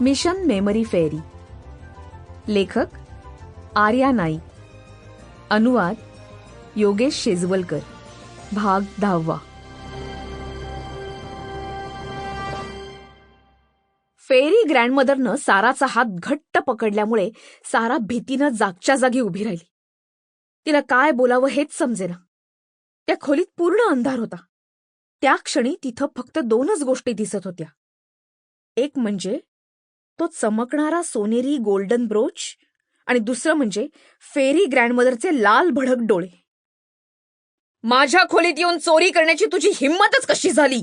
Mission memory फेरी. लेखक आर्या नाईक. अनुवाद योगेश शेजवलकर. भाग दहावा. फेरी ग्रँडमदरनं साराचा हात घट्ट पकडल्यामुळे सारा भीतीनं जागच्या जागी उभी राहिली. तिला काय बोलावं हेच समजेना. त्या खोलीत पूर्ण अंधार होता. त्या क्षणी तिथं फक्त दोनच गोष्टी दिसत होत्या. एक म्हणजे तो चमकणारा सोनेरी गोल्डन ब्रोच आणि दुसरं म्हणजे फेरी ग्रँडमदरचे लाल भडक डोळे. माझ्या खोलीत येऊन चोरी करण्याची तुझी हिंमतच कशी झाली?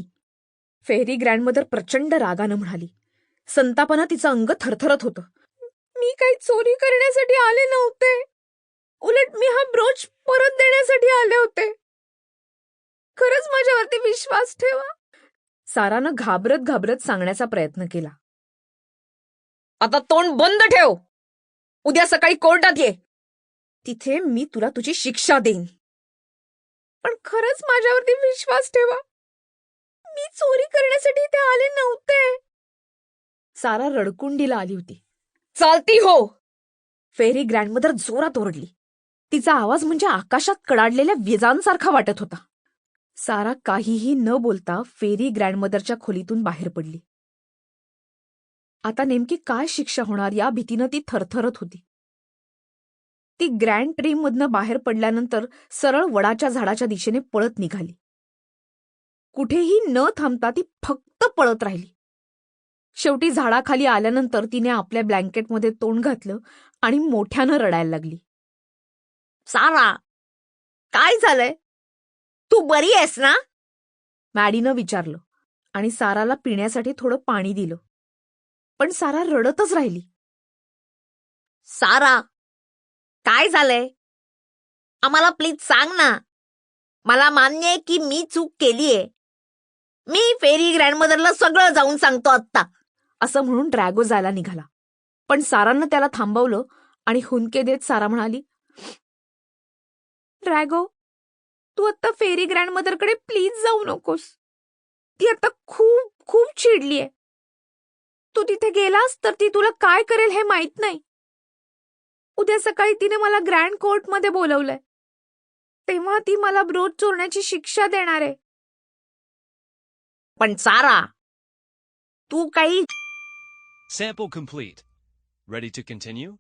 फेरी ग्रँडमदर प्रचंड रागानं म्हणाली. संतापानं तिचं अंग थरथरत होतं. मी काही चोरी करण्यासाठी आले नव्हते. उलट मी हा ब्रोच परत देण्यासाठी आले होते. खरंच माझ्यावरती विश्वास ठेवा. सारानं घाबरत घाबरत सांगण्याचा प्रयत्न केला. आता तोंड बंद ठेव. उद्या सकाळी कोर्टात ये. तिथे मी तुला तुझी शिक्षा देईन. पण खरंच माझ्यावरती विश्वास ठेवा. मी चोरी करण्यासाठी इथे आले नव्हते. सारा रडकुंडीला आली होती. चालती हो. फेरी ग्रँडमदर जोरात ओरडली. तिचा आवाज म्हणजे आकाशात कडाडलेल्या विजांसारखा वाटत होता. सारा काहीही न बोलता फेरी ग्रँडमदरच्या खोलीतून बाहेर पडली. आता नेमकी काय शिक्षा होणार या भीतीनं ती थरथरत होती. ती ग्रँड ट्रीममधनं बाहेर पडल्यानंतर सरळ वडाच्या झाडाच्या दिशेने पळत निघाली. कुठेही न थांबता ती फक्त पळत राहिली. शेवटी झाडाखाली आल्यानंतर तिने आपल्या ब्लँकेटमध्ये तोंड घातलं आणि मोठ्यानं रडायला लागली. सारा काय झालंय? तू बरी आहेस ना? मॅडीनं विचारलं आणि साराला पिण्यासाठी थोडं पाणी दिलं. पण सारा रडतच राहिली. सारा काय झालंय? आम्हाला प्लीज सांग ना. मला मान्य आहे की मी चूक केलीये. मी फेरी ग्रँडमदरला सगळं जाऊन सांगतो आत्ता. असं म्हणून ड्रॅगो जायला निघाला. पण सारानं त्याला थांबवलं आणि हुंदके देत सारा म्हणाली ड्रॅगो तू आता फेरी ग्रँडमदरकडे प्लीज जाऊ नकोस. ती आता खूप खूप चिडलीये. तू तिथे गेलास तर ती तुला काय करेल हे माहीत नाही उद्या सकाळी तिने मला ग्रँड कोर्टमध्ये बोलवलंय तेव्हा ती मला ब्रोच चोरण्याची शिक्षा देणार आहे पण सारा तू काही Sample complete. Ready to continue?